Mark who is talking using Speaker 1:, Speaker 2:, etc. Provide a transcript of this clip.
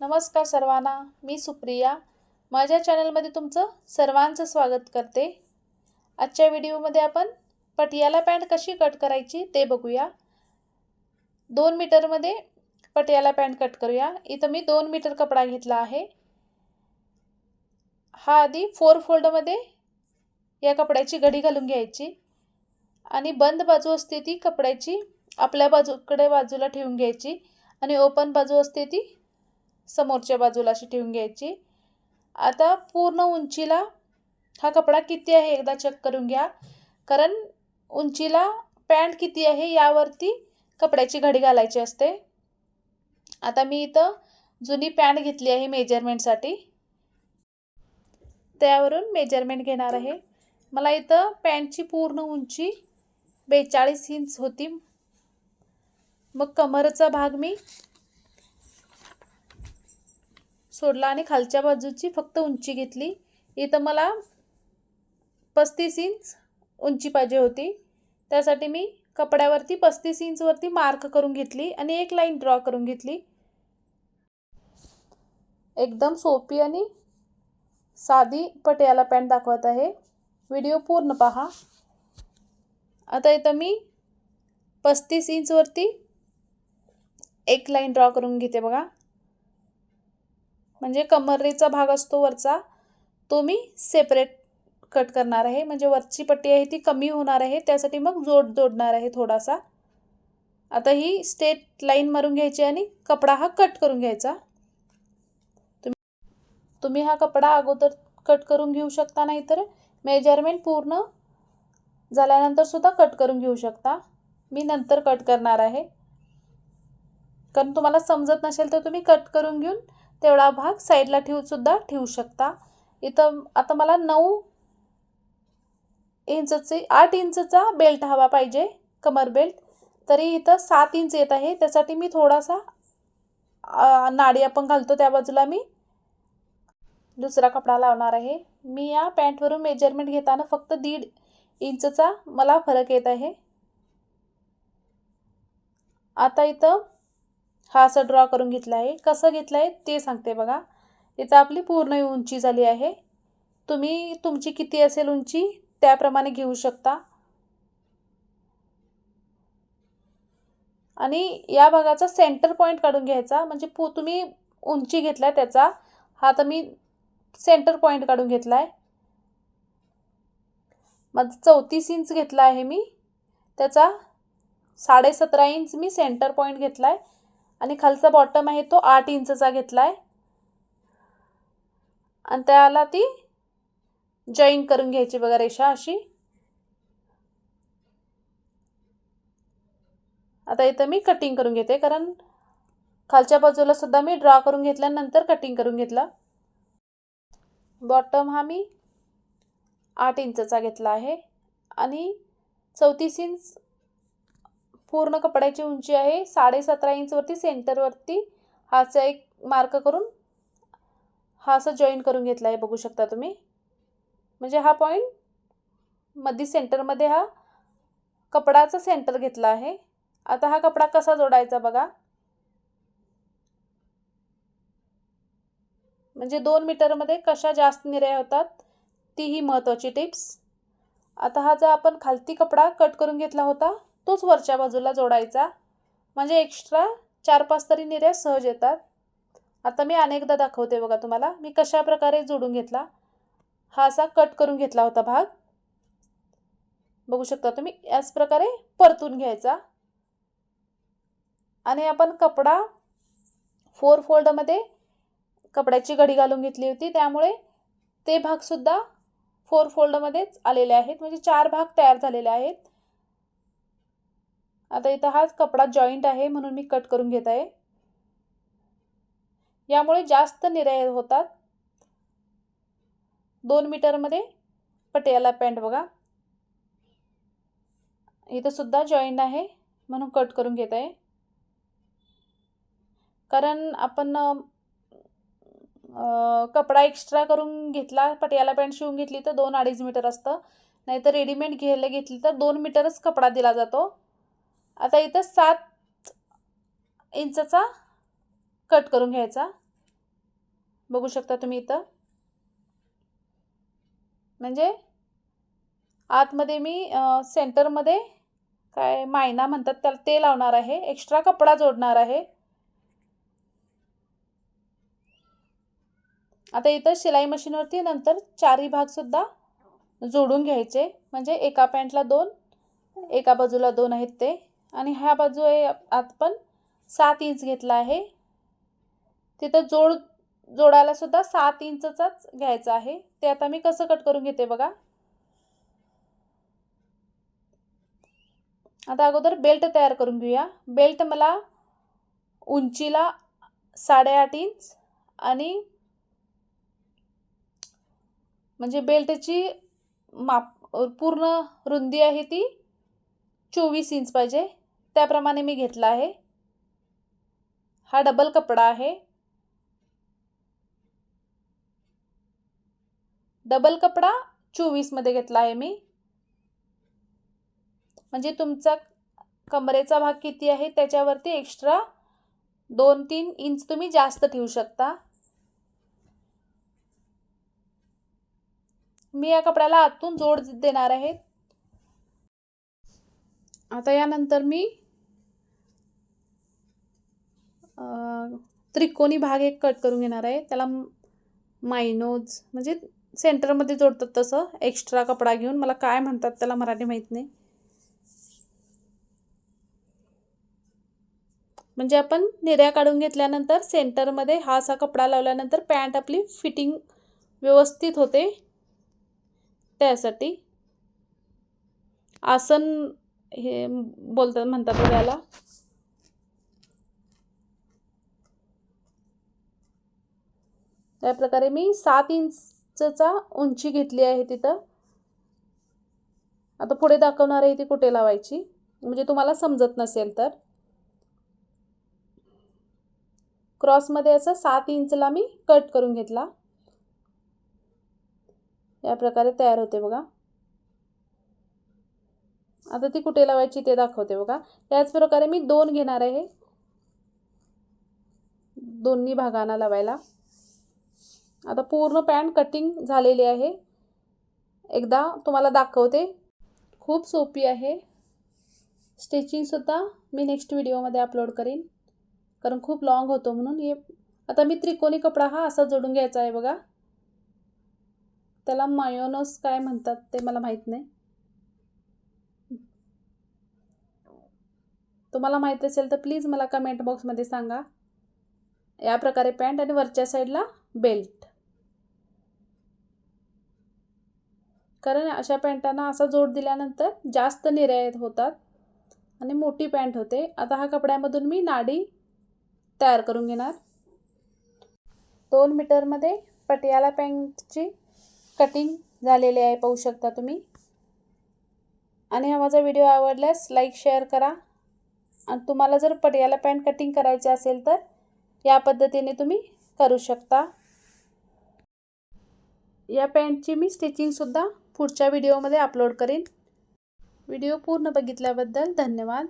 Speaker 1: नमस्कार सर्वांना मी सुप्रिया. माझ्या चॅनलमध्ये तुमचं सर्वांचं स्वागत करते. आजच्या व्हिडिओमध्ये आपण पटियाला पॅन्ट कशी कट करायची ते बघूया. दोन मीटरमध्ये पटियाला पॅन्ट कट करूया. इथं मी दोन मीटर कपडा घेतला आहे. हा आधी फोर फोल्डमध्ये या कपड्याची घडी घालून घ्यायची आणि बंद बाजू असते ती कपड्याची आपल्या बाजूकडे बाजूला ठेवून घ्यायची आणि ओपन बाजू असते ती समोरच्या बाजूला अशी ठेवून घ्यायची. आता पूर्ण उंचीला हा कपडा किती आहे एकदा चेक करून घ्या. कारण उंचीला पॅन्ट किती आहे यावरती कपड्याची घडी घालायची असते. आता मी इथं जुनी पॅन्ट घेतली आहे मेजरमेंटसाठी त्यावरून मेजरमेंट घेणार आहे. मला इथं पॅन्टची पूर्ण उंची बेचाळीस इंच होती. मग कमरचा भाग मी सोडला आणि खालच्या बाजूची फक्त उंची घेतली. इथं मला पस्तीस इंच उंची पाहिजे होती. त्यासाठी मी कपड्यावरती पस्तीस इंचवरती मार्क करून घेतली आणि एक लाईन ड्रॉ करून घेतली. एकदम सोपी आणि साधी पटियाला पॅन्ट दाखवत आहे. व्हिडिओ पूर्ण पहा. आता इथं मी पस्तीस इंचवरती एक लाईन ड्रॉ करून घेते बघा. म्हणजे कमरेचा भाग असतो वरचा तो मी सेपरेट कट करणार आहे. म्हणजे वरची पट्टी आहे ती कमी होणार आहे त्यासाठी मग जोड जोडणार आहे थोडासा. आता ही स्टेट लाईन मारून घ्यायची आणि कपडा हा कट करून घ्यायचा. तुम्ही तुम्ही हा कपडा अगोदर कट करून घेऊ शकता नाहीतर मेजरमेंट पूर्ण झाल्यानंतर सुद्धा कट करून घेऊ शकता. मी नंतर कट करणार आहे. कारण तुम्हाला समजत नसेल तर तुम्ही कट करून घेऊन तेवढा भाग साईडला ठेवूसुद्धा ठेवू शकता. इथं आता मला नऊ इंचचे आठ इंचचा बेल्ट हवा पाहिजे कमर बेल्ट तरी इथं सात इंच येत आहे. त्यासाठी मी थोडासा नाडी आपण घालतो त्या बाजूला मी. दुसरा कपडा लावणार आहे. मी या पॅन्टवरून मेजरमेंट घेताना फक्त दीड इंचचा मला फरक येत आहे. आता इथं हा असं ड्रॉ करून घेतला आहे कसं घेतलं आहे ते सांगते बघा. इथं आपली पूर्ण उंची झाली आहे. तुम्ही तुमची किती असेल उंची त्याप्रमाणे घेऊ शकता. आणि या भागाचा सेंटर पॉईंट काढून घ्यायचा. म्हणजे पू तुम्ही उंची घेतला त्याचा. हा तर मी सेंटर पॉईंट काढून घेतला आहे माझं चौतीस इंच घेतला आहे मी. त्याचा साडेसतरा इंच मी सेंटर पॉईंट घेतला आहे आणि खालचा बॉटम आहे तो आठ इंचचा घेतला आहे आणि त्याला ती जॉईन करून घ्यायची बघा रेषा अशी. आता इथं मी कटिंग करून घेते कारण खालच्या बाजूला सुद्धा मी ड्रॉ करून घेतल्यानंतर कटिंग करून घेतला. बॉटम हा मी आठ इंचचा घेतला आहे. आणि चौतीस इंच पूर्ण कपड्याची उंची आहे. साडेसतरा इंचवरती सेंटरवरती हाचा एक मार्क करून हा असं जॉईन करून घेतला आहे बघू शकता तुम्ही. म्हणजे हा पॉईंटमध्ये सेंटरमध्ये हा कपडाचा सेंटर घेतला आहे. आता हा कपडा कसा जोडायचा बघा. म्हणजे दोन मीटरमध्ये कशा जास्त निर्या होतात तीही महत्त्वाची टिप्स आता हा जो आपण खालती कपडा कट करून घेतला होता तोच वरच्या बाजूला जोडायचा. म्हणजे एक्स्ट्रा चार पाच तरी निर्या सहज येतात. आता मी अनेकदा दाखवते बघा तुम्हाला. मी कशा प्रकारे जोडून घेतला. हा असा कट करून घेतला होता भाग. बघू शकता तुम्ही याच प्रकारे परतून घ्यायचा. आणि आपण कपडा फोर फोल्डमध्ये कपड्याची घडी घालून घेतली होती. त्यामुळे ते भागसुद्धा फोर फोल्डमध्येच आलेले आहेत. म्हणजे चार भाग तयार झालेले आहेत. आता इथं हाच कपडा जॉईंट आहे म्हणून मी कट करून घेत आहे. यामुळे जास्त निर्याय होतात. दोन मीटरमध्ये पटियाला पॅन्ट बघा. इथं सुद्धा जॉईंट आहे म्हणून कट करून घेत आहे. कारण आपण कपडा एक्स्ट्रा करून घेतला पटियाला पॅन्ट शिवून घेतली तर दोन अडीच मीटर असतं. नाहीतर रेडीमेड घ्यायला घेतली तर दोन मीटरच कपडा दिला जातो. आता इथं सात इंचचा कट करून घ्यायचा. बघू शकता तुम्ही इथं. म्हणजे आतमध्ये मी सेंटरमध्ये काय मायना म्हणतात त्याला ते लावणार आहे. एक्स्ट्रा कपडा जोडणार आहे. आता इथं शिलाई मशीनवरती नंतर चारही भागसुद्धा जोडून घ्यायचे. म्हणजे एका पॅन्टला दोन एका बाजूला दोन आहेत ते. आणि ह्या बाजू आहे आत पण. सात इंच घेतला आहे. तिथं जोड जोडायला सुद्धा सात इंचचाच घ्यायचा आहे. ते आता मी कसं कट करून घेते बघा. आता अगोदर बेल्ट तयार करून घेऊया. बेल्ट मला उंचीला साडेआठ इंच आणि म्हणजे बेल्टची माप पूर्ण रुंदी आहे ती चोवीस इंच पाहिजे. त्याप्रमाणे मी घेतला आहे. हा डबल कपडा आहे. डबल कपडा चोवीसमध्ये घेतला आहे मी. म्हणजे तुमचा कमरेचा भाग किती आहे? त्याच्यावरती एक्स्ट्रा दोन तीन इंच तुम्ही जास्त ठेवू शकता. मी या कपड्याला आतून जोड देणार आहेत आता यानंतर मी त्रिकोणी भाग एक कट करून घेणार आहे. त्याला मायनोज म्हणजे सेंटरमध्ये जोडतात तसं. एक्स्ट्रा कपडा घेऊन. मला काय म्हणतात त्याला मराठी माहीत नाही. म्हणजे आपण निर्या काढून घेतल्यानंतर सेंटरमध्ये हा असा कपडा लावल्यानंतर पॅन्ट आपली फिटिंग व्यवस्थित होते. त्यासाठी आसन हे बोलतात म्हणतात त्याला त्या प्रकारे मी सात इंचचा उंची घेतली आहे तिथं. आता पुढे दाखवणार आहे ती कुठे लावायची. म्हणजे तुम्हाला समजत नसेल तर. क्रॉसमध्ये असं सात इंचला मी कट करून घेतला. या प्रकारे तयार होते बघा. आता ती कुठे लावायची ते दाखवते बघा. त्याचप्रकारे मी दोन घेणार आहे. दोन्ही भागांना लावायला. आता पूर्ण पॅन्ट कटिंग झालेली आहे. एकदा तुम्हाला दाखवते. खूप सोपी आहे. स्टिचिंगसुद्धा मी नेक्स्ट व्हिडिओमध्ये अपलोड करीन. कारण खूप लॉंग होतो म्हणून हे आता मी त्रिकोणी कपडा हा असा जोडून घ्यायचा आहे बघा. त्याला मायोनोस काय म्हणतात ते मला माहीत नाही. तुम्हाला माहीत असेल तर प्लीज मला कमेंट बॉक्समध्ये सांगा. या प्रकारे पॅन्ट आणि वरच्या साईडला बेल्ट कारण अशा पॅन्टांना असा जोड दिल्यानंतर जास्त निर्यात होतात आणि मोठी पॅन्ट होते. आता हा कपड्यामधून मी नाडी तयार करून घेणार. दोन मीटरमध्ये पटियाला पॅन्टची कटिंग झालेली आहे पाहू शकता तुम्ही. आणि हा माझा व्हिडिओ आवडल्यास लाईक शेअर करा. आणि तुम्हाला जर पटियाला पॅन्ट कटिंग करायची असेल तर या पद्धतीने तुम्ही करू शकता. या पॅन्टची मी स्टिचिंगसुद्धा पुढच्या व्हिडिओमध्ये अपलोड करीन. व्हिडिओ पूर्ण बघितल्याबद्दल धन्यवाद.